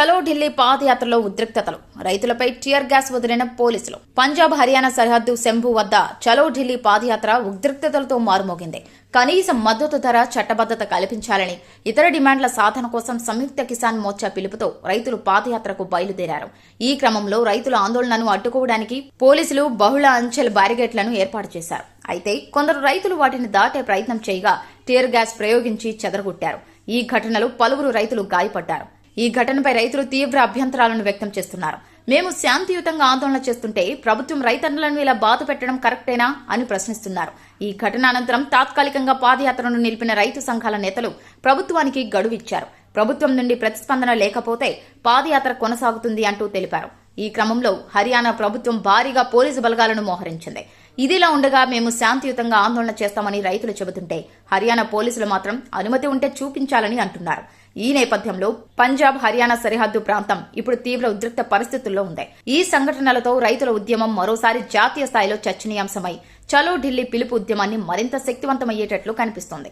చలో ఢిల్లీ పాదయాత్రలో ఉద్రిక్తతలు. రైతులపై టియర్ గ్యాస్ వదిలిన పోలీసులు. పంజాబ్ హర్యానా సరిహద్దు శంభు వద్ద చలో ఢిల్లీ పాదయాత్ర ఉద్రిక్తతలతో మారుమోగింది. కనీస మద్దతు ధర చట్టబద్దత కల్పించాలని ఇతర డిమాండ్ల సాధన కోసం సంయుక్త కిసాన్ మోర్చా పిలుపుతో రైతులు పాదయాత్రకు బయలుదేరారు. ఈ క్రమంలో రైతుల ఆందోళనను అడ్డుకోవడానికి పోలీసులు బహుళ అంచెల బ్యారిగేట్లను ఏర్పాటు చేశారు. అయితే కొందరు రైతులు వాటిని దాటే ప్రయత్నం చేయగా టియర్ గ్యాస్ ప్రయోగించి చెదరగొట్టారు. ఈ ఘటనలో పలువురు రైతులు గాయపడ్డారు. ఈ ఘటనపై రైతులు తీవ్ర అభ్యంతరాలను వ్యక్తం చేస్తున్నారు. మేము శాంతియుతంగా ఆందోళన చేస్తుంటే ప్రభుత్వం రైతన్నులను ఇలా బాధ పెట్టడం కరెక్టేనా అని ప్రశ్నిస్తున్నారు. ఈ ఘటన అనంతరం తాత్కాలికంగా పాదయాత్రను నిలిపిన రైతు సంఘాల నేతలు ప్రభుత్వానికి గడువు ఇచ్చారు ప్రభుత్వం నుండి ప్రతిస్పందన లేకపోతే పాదయాత్ర కొనసాగుతుంది అంటూ తెలిపారు. ఈ క్రమంలో హర్యానా ప్రభుత్వం భారీగా పోలీసు బలగాలను మోహరించింది. ఇదిలా ఉండగా మేము శాంతియుతంగా ఆందోళన చేస్తామని రైతులు చెబుతుంటే హర్యానా పోలీసులు మాత్రం అనుమతి ఉంటే చూపించాలని అంటున్నారు. ఈ నేపథ్యంలో పంజాబ్ హర్యానా సరిహద్దు ప్రాంతం ఇప్పుడు తీవ్ర ఉద్రిక్త పరిస్థితుల్లో ఉంది. ఈ సంఘటనలతో రైతుల ఉద్యమం మరోసారి జాతీయ స్థాయిలో చర్చనీయాంశమై చలో ఢిల్లీ పిలుపు ఉద్యమాన్ని మరింత శక్తివంతమయ్యేటట్లు కనిపిస్తోంది.